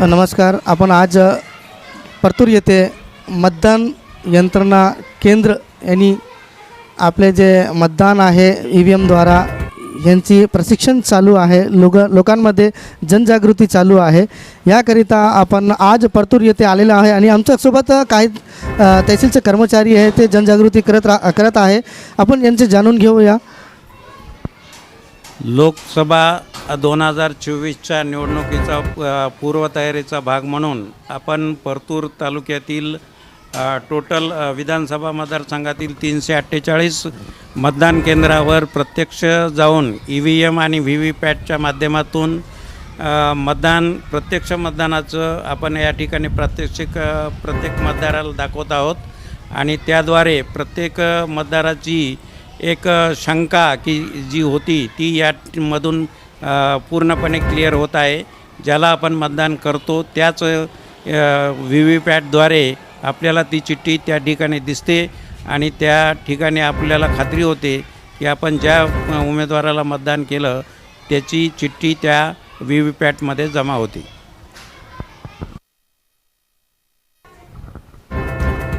नमस्कार आपण आज परतूर येथे मतदान यंत्रणा केंद्र यांनी आपले जे मतदान आहे ई व्ही एमद्वारा यांची प्रशिक्षण चालू आहे लोक लोकांमध्ये जनजागृती चालू आहे. याकरिता आपण आज परतूर येथे आलेलं आहे आणि आमच्यासोबत काही तहसीलचे कर्मचारी आहे ते जनजागृती करत रा करत आहे. आपण यांचे जाणून घेऊया. लोकसभा दोन हजार चोवीसच्या निवडणुकीचा पूर्वतयारीचा भाग म्हणून आपण परतूर तालुक्यातील टोटल विधानसभा मतदारसंघातील तीनशे अठ्ठेचाळीस मतदान केंद्रावर प्रत्यक्ष जाऊन ई व्ही एम आणि व्ही व्ही पॅटच्या माध्यमातून मतदान प्रत्यक्ष मतदानाचं आपण या ठिकाणी प्रात्यक्षिक प्रत्येक मतदाराला दाखवत आहोत. आणि त्याद्वारे प्रत्येक मतदाराची एक शंका की जी होती ती यामधून पूर्णपणे क्लिअर होत आहे. ज्याला आपण मतदान करतो त्याच व्ही व्ही पॅटद्वारे आपल्याला ती चिठ्ठी त्या ठिकाणी दिसते आणि त्या ठिकाणी आपल्याला खात्री होते की आपण ज्या उमेदवाराला मतदान केलं त्याची चिठ्ठी त्या व्ही व्ही पॅटमध्ये जमा होती.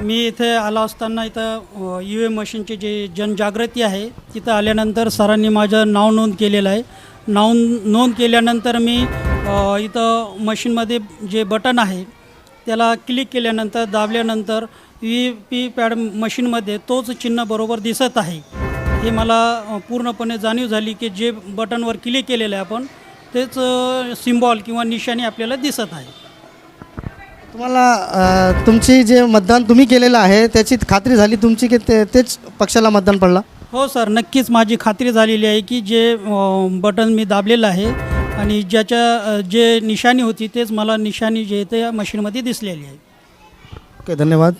मी इथे आला असताना इथं यू एम मशीनची जी जनजागृती आहे तिथं आल्यानंतर सरांनी माझं नाव नोंद केलेलं आहे. नाव नोंद केल्यानंतर मी इथं मशीनमध्ये जे बटन आहे त्याला क्लिक केल्यानंतर दाबल्यानंतर व्ही पी पॅड मशीनमध्ये तोच चिन्ह बरोबर दिसत आहे. हे मला पूर्णपणे जाणीव झाली की जे बटनवर क्लिक केलेलं आहे आपण तेच सिम्बॉल किंवा निशाणी आपल्याला दिसत आहे. तुम्हाला तुमची जे मतदान तुम्ही केलेलं आहे त्याची खात्री झाली तुमची की ते तेच पक्षाला मतदान पडला? हो सर नक्कीच माझी खात्री झालेली आहे की जे बटन मी दाबलेलं आहे आणि ज्याच्या जे निशाणी होती तेच मला निशाणी जे ते मशीनमध्ये दिसलेली आहे. ओके धन्यवाद.